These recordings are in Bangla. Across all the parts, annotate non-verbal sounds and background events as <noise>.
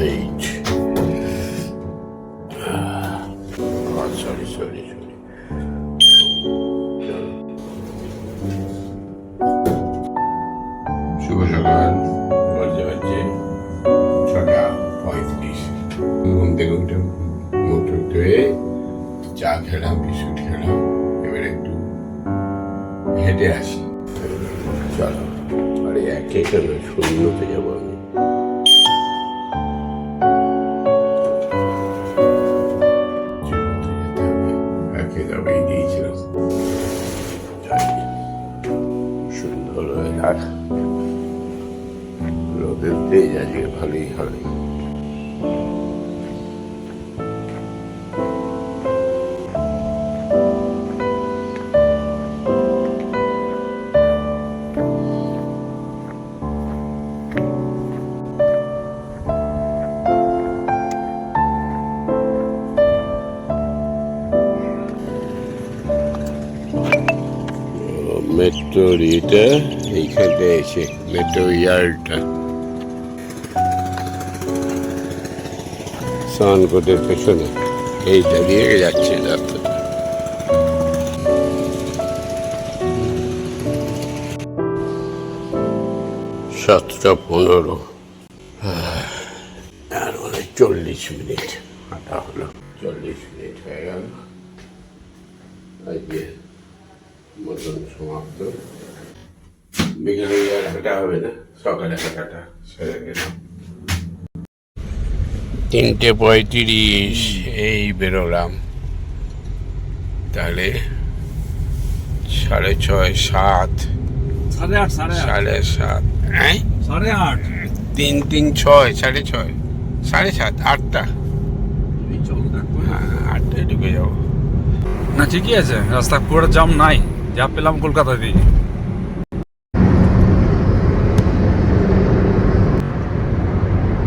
Eight. Oh, sorry, sorry, sorry. শুভ সকাল বলতে পারছি? ছটা পঁয়ত্রিশ। ঘুম থেকে উঠে মুখ ধুয়ে চা খেলাম বিস্কুট খেলাম এবার একটু হেঁটে আসি। চলো। আরে একে কেন শূন্যতে যাব আমি। সুন্দর রোদের তেজ আজকে ভালোই হবে মেট্রোর এটা এইখানটা এসে মেট্রো ইয়ার্ডটা সানকোটের পেছনে এইটা দিয়ে যাচ্ছে রাস্তাটা সাতটা পনেরো আর মানে চল্লিশ মিনিট হাঁটা হলো চল্লিশ মিনিট হয়ে গেল আজকে মতন সমাপ্ত। বিকেলে আর হাঁটা হবে না সকালে হাঁটাটা সেরে গেলাম তিনটে পঁয়ত্রিশ এই বেরোলাম। তাহলে সাড়ে ছয় সাত। সাড়ে আট সাড়ে সাত হ্যাঁ সাড়ে আট। তিন তিন ছয় সাড়ে ছয় সাড়ে সাত আটটা। হ্যাঁ আটটায় ঢুকে যাব। না ঠিকই আছে রাস্তা পুরো জাম নাই। যা পেলাম কলকাতা দিয়ে।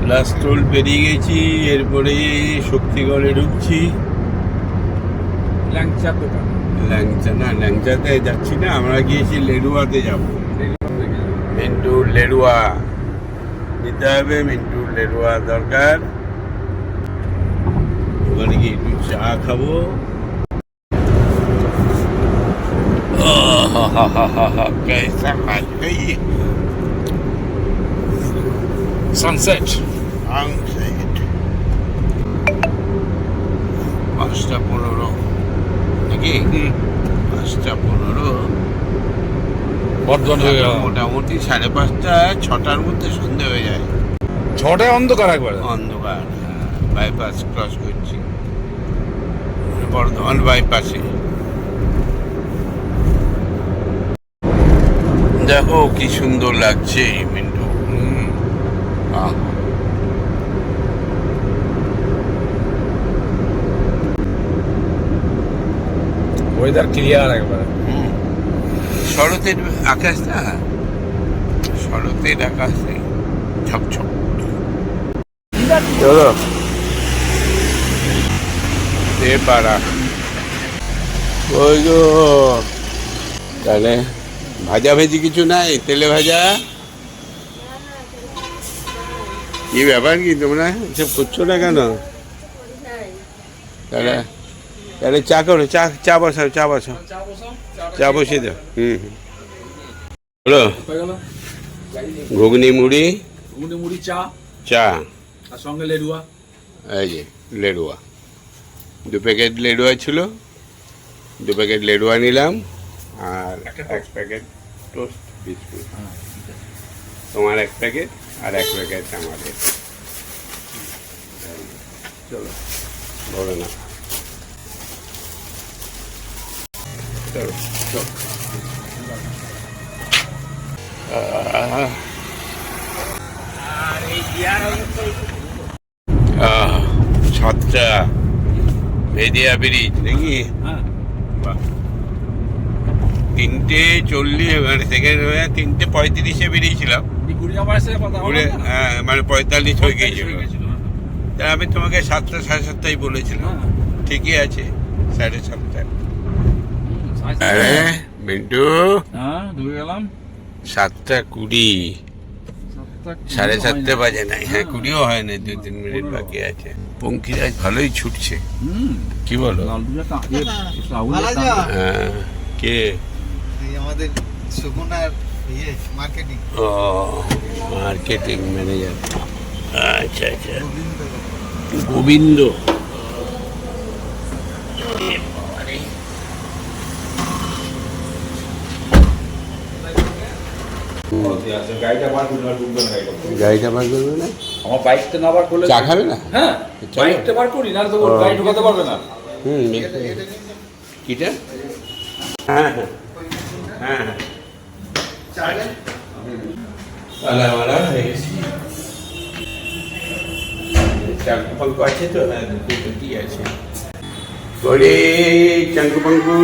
লাস্ট টোল পেরিয়ে গেছি এরপরে শক্তিগড়ে ঢুকছি। ল্যাংচার দোকান। ল্যাংচা না ল্যাংচাতে যাচ্ছি না আমরা গিয়েছি লেডুয়াতে যাব। মিন্টু লেডুয়া নিতে হবে মিন্টু লেডুয়া দরকার। ওখানে গিয়ে একটু চা খাব। कैसा हाल है ये সানসেট সানসেট পাঁচটা পনেরো নাকি পাঁচটা পনেরো বর্ধমান হয়ে গেল মোটামুটি সাড়ে পাঁচটা ছটার মধ্যে সন্ধে হয়ে যায় ছটায় অন্ধকার একবার অন্ধকার বাইপাস ক্রস করছি বর্ধমান বাইপাসে দেখো কি সুন্দর লাগছে মিন্টু। ওয়েদার ক্লিয়ার একবার। হুম। শরতের আকাশ না শরতের আকাশে ঝকঝক। চলো। এ পাড়া ওই গো। তাহলে ভাজা ভেজি কিছু নাই? তেলে ভাজা? কি ব্যাপার কি তোমরা? এসব করছ না কেন? তাহলে তাহলে চা করো চা চা বসাও চা বসাও। চা বসিয়ে দাও। হুম। হলো ঘুগনি মুড়ি? মুড়ি মুড়ি চা। চা। তার সঙ্গে লেডুয়া। এই যে লেডুয়া। দু প্যাকেট লেডুয়া ছিল। দু প্যাকেট লেডুয়া নিলাম। আর এক প্যাকেট টোস্ট বিস্কুট তোমার এক প্যাকেট আর এক প্যাকেট আমাদের। চলো। বলো না। চলো চলো। সাতটা। ভেদিয়া ব্রিজ নাকি হ্যাঁ। তিনটে চল্লিশ মানে সেকেন্ড হয়ে তিনটে পঁয়ত্রিশে বেরিয়েছিলাম। ঘুরে হ্যাঁ, মানে পঁয়তাল্লিশ হয়ে গিয়েছিল। গেছিল তা আমি তোমাকে সাতটা সাড়ে সাতটাই বলেছিলাম। হ্যাঁ ঠিকই আছে সাড়ে সাতটা আরে মিন্টু। হ্যাঁ গেলাম। সাতটা কুড়ি। সাড়ে হয়নি। বাজে নাই। হ্যাঁ কুড়িও হয় না দু তিন মিনিট বাকি আছে। পঙ্খিরাজ ভালোই ছুটছে। হুম। কি বলো। হ্যাঁ, কে? আমাদের সুগুনার ইয়ে মার্কেটিং ও মার্কেটিং ম্যানেজার আচ্ছা আচ্ছা। গোবিন্দ। গাড়িটা বার করবে না? আমার বাইকটা না বার করলে চা খাবে না? হ্যাঁ। বাইকটা বার করি না তো গাড়ি ঢোকাতে পারবে না। হুম কিটা? হ্যাঁ হ্যাঁ। হ্যাঁ হ্যাঁ আলা আলা হয়ে গেছি চাঙ্কু পাঙ্কু আছে তো হ্যাঁ দুটো দুটি আছে বড়ে চাঙ্কু পাঙ্কু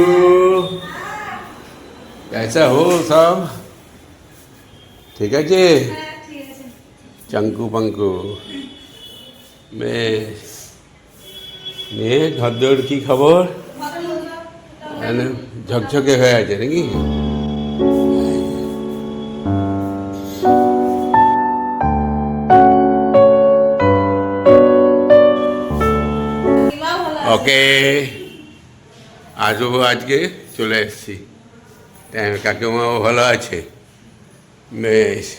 कैसा हो सब ঠিক আছে চাঙ্কু পাঙ্কু বেশ নে ঘরদৌড় কি খবর মানে ঝকঝকে হয়ে আছে নাকি ওকে। আসব আজকে চলে এসছি। কাকিমাও ভালো আছে? বেশ।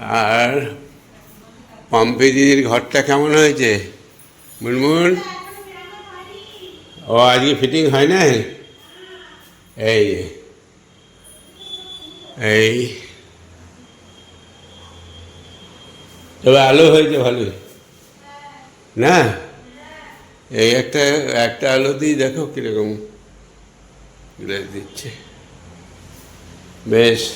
আর পম্পি দিদির ঘরটা কেমন হয়েছে? মুনমুন? ও আজকে ফিটিং হয় না? এই। এই। তবে আলো হয়েছে ভালোই। না? এই একটা একটা আলো দিয়ে দেখো কীরকম গ্লেজ দিচ্ছে। বেশ।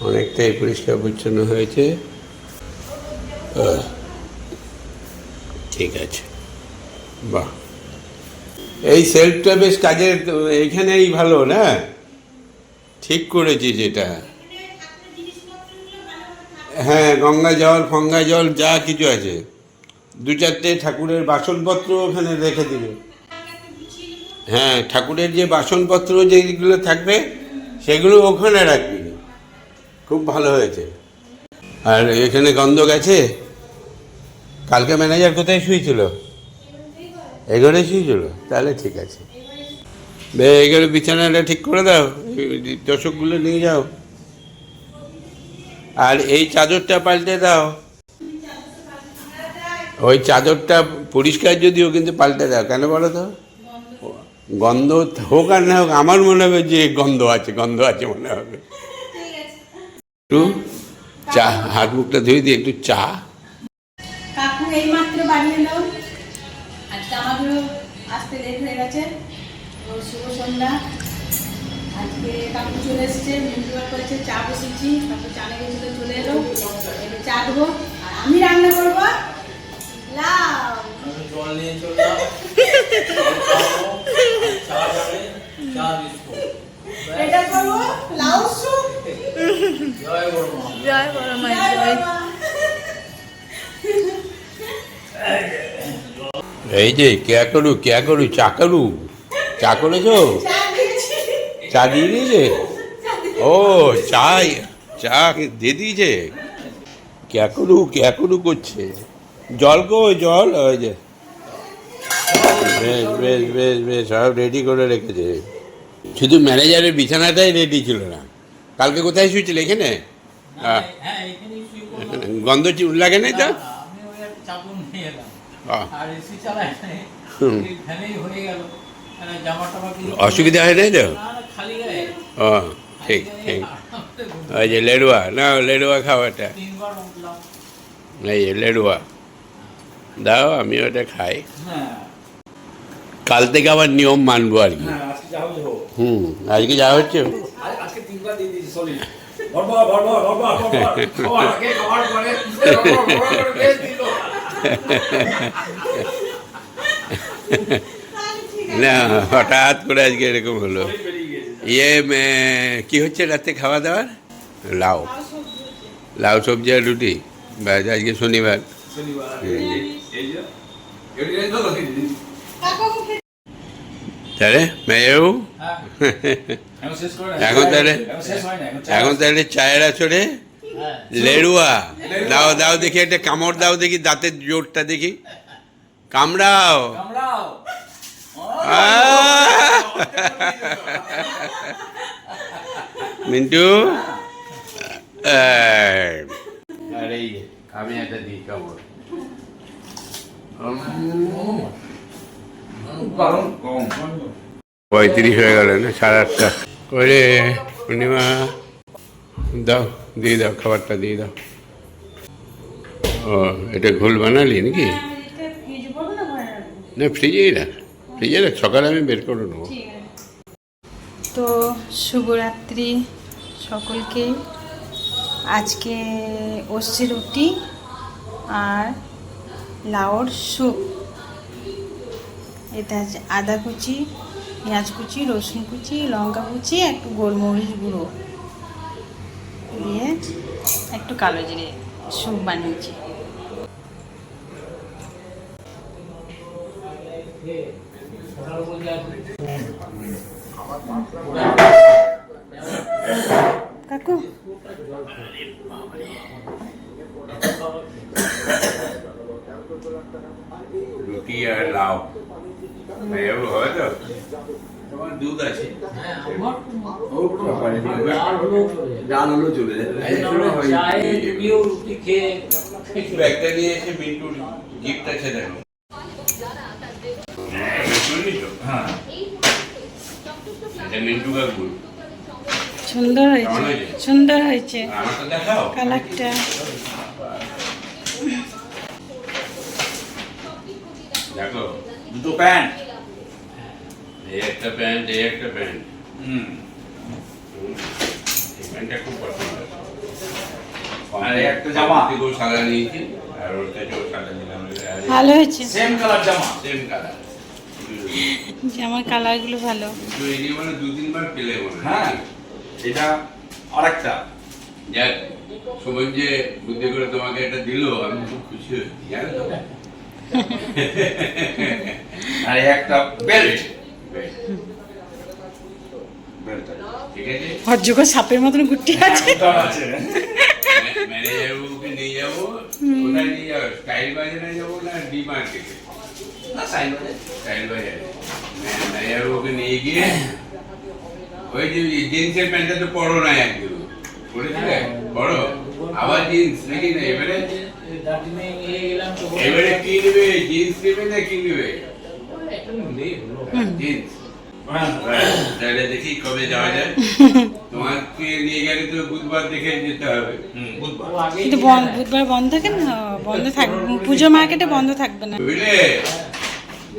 অনেকটাই পরিষ্কার পরিচ্ছন্ন হয়েছে। ঠিক আছে। বাহ। এই সেলফটা বেশ কাজের এইখানেই ভালো, না? ঠিক করেছি যেটা। হ্যাঁ গঙ্গা জল, ফঙ্গা জল, যা কিছু আছে। দু চারটে ঠাকুরের বাসনপত্র ওখানে রেখে দিবে। হ্যাঁ ঠাকুরের যে বাসনপত্র যেগুলো থাকবে, সেগুলো ওখানে রাখবি। খুব ভালো হয়েছে। আর এখানে গন্ধ গেছে কালকে ম্যানেজার কোথায় শুয়েছিল? এগোরে শুয়েছিল? তাহলে ঠিক আছে। এগোরে বিছানাটা ঠিক করে দাও, দর্শকগুলো নিয়ে যাও। আর এই চাদরটা পাল্টে দাও। ওই চাদরটা পরিষ্কার যদিও, কিন্তু পাল্টে দাও। কেন বলো তো? গন্ধ হোক আর না হোক, আমার মনে হবে যে গন্ধ আছে গন্ধ আছে মনে হবে। একটু চা, হাত মুখটা ধুয়ে দিয়ে একটু চা। চা বসেছি। চানে গেছিল চলে এলো। চা দেবো আমি রান্না করব। লাউ এটা করব লাউ স্যুপ। জয় বড় মায়ের জয় জয়। এই যে কে করু কে করু চা করু? চা করেছ? চা দিয়ে দিয়েছে? ও চা চা দিয়ে দিয়েছে। কে করু কে করু করছে? জল কো জল ওই যে। বেশ বেশ বেশ বেশ সব রেডি করে রেখেছে। শুধু ম্যানেজারের বিছানাটাই রেডি ছিল না। কালকে কোথায় শুয়েছিল এখানে? হ্যাঁ পড়লাম। গন্ধ লাগে নাই তো? ওই হয়ে মানে অসুবিধা হয় নাই তো? ও ঠিক ঠিক। ওই যে লেডুয়া না লেডুয়া খাওয়াটা। এই যে লেডুয়া। দাও আমি ওটা খাই। হ্যাঁ। কাল থেকে আবার নিয়ম মানবো আর কি। হ্যাঁ হুম আজকে যা হচ্ছে না হঠাৎ করে আজকে এরকম হলো। ইয়ে মে, কি হচ্ছে রাতে খাওয়া দাওয়ার? লাউ। লাউ সবজি আর রুটি। ব্যাস আজকে শনিবার। তাহলে মেয়েও? এখন তাহলে এখন তাহলে চায়ের চড়ে লেড়ুয়া। দাও দাও দেখি একটা কামড় দাও দেখি দাঁতের জোরটা দেখি। কামড়াও। মিন্টু। এই, আমি একটা দিই গরম পঁয়ত্রিশ হয়ে গেল না সাড়ে আটটা। করে পূর্ণিমা দাও দিয়ে দাও খাবারটা দিয়ে দাও। ও এটা ঘোল বানালি নাকি? হ্যাঁ, এটা না ফ্রিজেই রাখ। ফ্রিজে রাখ সকালে আমি বের করে নেব। তো শুভরাত্রি সকলকে আজকে ওসছে রুটি আর লাউর স্যুপ। এটা আছে আদা কুচি, পেঁয়াজ কুচি, রসুন কুচি, লঙ্কা কুচি, একটু গোলমরিচ গুঁড়ো দিয়ে একটু কালো জিরে স্যুপ বানিয়েছি। ওটার রুটি আর লাউ। এভাবে হবে তো? তোমার দুধ আছে। হ্যাঁ ডাল চলে যাবে। রুটি খেয়ে নিয়ে এসে দেখো। হ্যাঁ এটা মিন্টু কাকুর সুন্দর হয়েছে সুন্দর হয়েছে। কালারটা। দেখো দুটো প্যান্ট। এই একটা প্যান্ট এই একটা প্যান্ট। হুম। এই প্যান্টটা খুব পছন্দ। আর একটা জামা। থেকেও সাদা নিয়েছি আর থেকেও সাদা নিলাম। ভালো হয়েছে। সেম কালার জামা। সেম কালার জামার কালারগুলো ভালো। মানে তিনবার পেলে হ্যাঁ। এটা আরেকটা। যাক সময় যে বুদ্ধি করে তোমাকে এটা দিল আমি খুব খুশি হয়েছি। জানো তো? <laughs> আর একটা বেল্ট সাপের মতন গুটি আছে। আছে। ম্যানেজার বাবুকে নিয়ে যাব? কোথায় নিয়ে যাব? স্টাইল বাজারে যাব না ডি মার্কেটে না সাইন করে স্টাইল বাজারে। ম্যানেজার বাবুকে নিয়ে গিয়ে? ওই যে জিন্সের প্যান্টটা তো পরো না একদম। পরেছিলে? পরো? আবার জিন্স নাকি না? এবারে? এবারে কি নেবে? জিন্স নেবে না কি নেবে। জিন্স তাহলে দেখি কবে যাওয়া যায়। <laughs> তোমাকে নিয়ে গেলে তো বুধবার দেখে যেতে হবে। কিন্তু। বুধবার বন্ধ থাকে না? বন্ধ থাকবে পুজো মার্কেটে বন্ধ থাকবে না। বুঝলে?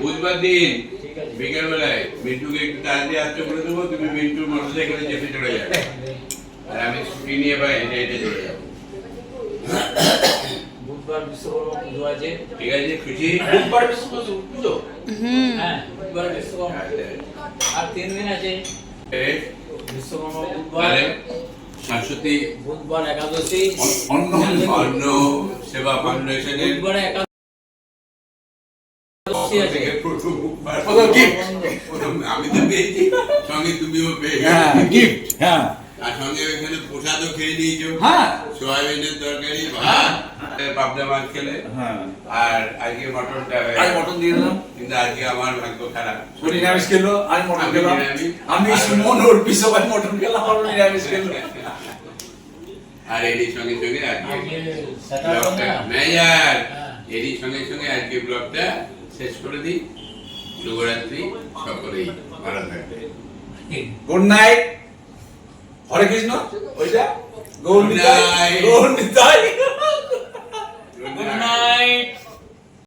বুধবার দিন বিকেল বেলায় মিন্টুকে একটু তাড়াতাড়ি আসতে বলে দেবো তুমি মিন্টুর মোটর সাইকেলে চেপে চলে যাবে। আর আমি ছুটি নিয়ে বা হেঁটে হেঁটে চলে যাব। বুধবার বিশ্বকর্মা পুজো আছে। ঠিক আছে খুশি? বুধবার বিশ্বকর্মা পুজো হ্যাঁ বুধবার বিশ্বকর্মা আর তিন দিন আছে। বিশ্বকর্মা বুধবার। সরস্বতী বুধবার একাদশী। অন্য অন্ন সেবা ফাউন্ডেশনের বুধবার একাদশী আছে থেকে প্রথম উপহার। প্রথম gift। প্রথম আমি তো পেয়েছি। সঙ্গে তুমিও পেয়ে হ্যাঁ গিফট হ্যাঁ। আর সঙ্গে এখানে প্রসাদও খেয়ে নিয়েছো। হ্যাঁ। সোয়াবিনের তরকারি ভাত পাবদা মাছ খেলে। আর আজকে মটনটা আর মটন দিয়ে দিলাম। কিন্তু আজকে আমার ভাগ্য খারাপ। ও নিরামিষ খেলো আমি মটন খেলাম। আমি সুমন ওর পিছনে মটন খেলাম আর ও নিরামিষ খেলো। আর এরই সঙ্গে সঙ্গে আজকে আজকে ব্লগটা না। এরই সঙ্গে সঙ্গে আজকে ব্লগটা শেষ করে দিই। শুভরাত্রি সকলেই ভালো থাকবে গুড নাইট হরে কৃষ্ণ ওইটা? Good night good night good night